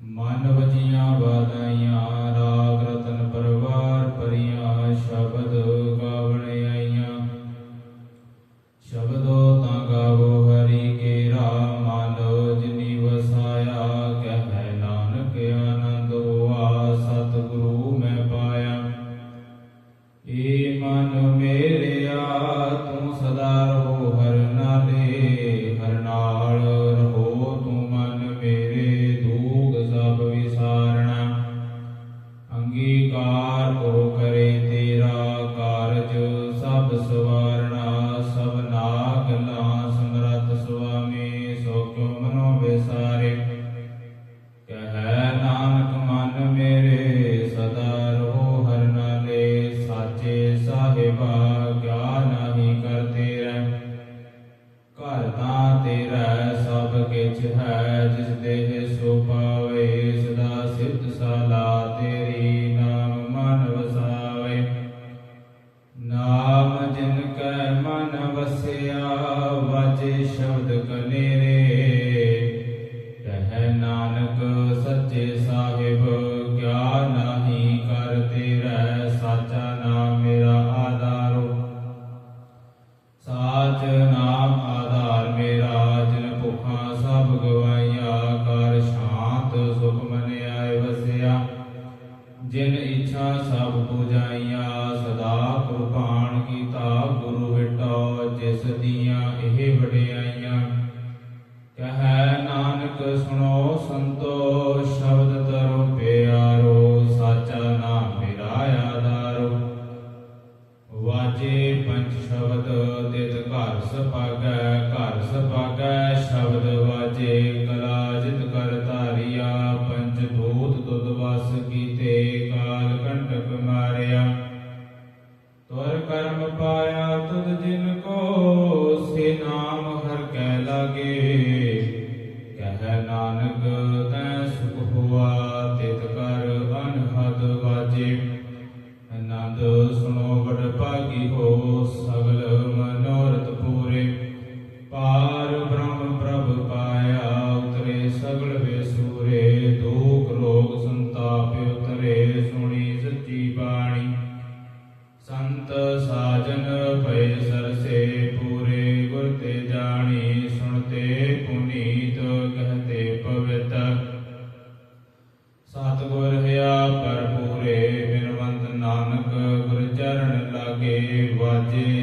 ਮਨ ਵਜੀਆਂ ਵਾਦਾਈਆਂ ਰਾ ਨਾਨਕ ਸੱਚੇ ਸਾਹਿਬ ਕਿਆ ਨਾਹੀ ਕਰ ਵਿਟੋ ਇਹ ਵਡਿਆਈਆਂ। ਕਹੈ ਨਾਨਕ ਸੁਣੋ ਸੰਤੋ, ਸ਼ਬਦ ਤਰੋ ਪਿਆਰੋ, ਸਾਚਾ ਨਾਮ ਮੇਰਾ ਆਧਾਰੋ। ਵਾਜੇ ਪੰਜ ਸ਼ਬਦ, ਤਿਤ ਘਰ ਸਪਾਗੈ ਘਰ ਸਪਾਗੈ ਸ਼ਬਦ ਵਾਜੇ ਕਲਾ ਲਾਗੇ। ਕਹਿ ਨਾਨਕ, ਤੈ ਸੁਖ ਹੋਆ, ਤਿਤ ਕਰ ਅਨਹਦ ਵਾਜੇ। ਆਨੰਦ ਸੁਣੋ, ਵਡ ਭਾਗੀ ਹੋ, ਸਗਲ ਮਨੋਰਥ ਪੂਰੇ। ਪਾਰ ਬ੍ਰਹਮ ਪ੍ਰਭ ਪਾਇਆ, ਉਤਰੇ ਸਗਲ ਵੇਸੂਰੇ ਦੁਖ ਰੋਗ ਸੰਤਾਪ ਉਤਰੇ, ਸੁਣੀ ਸੱਚੀ ਬਾਣੀ। ਸੰਤ ਸਾਜਨ ਭਏ ਸਰਸ যে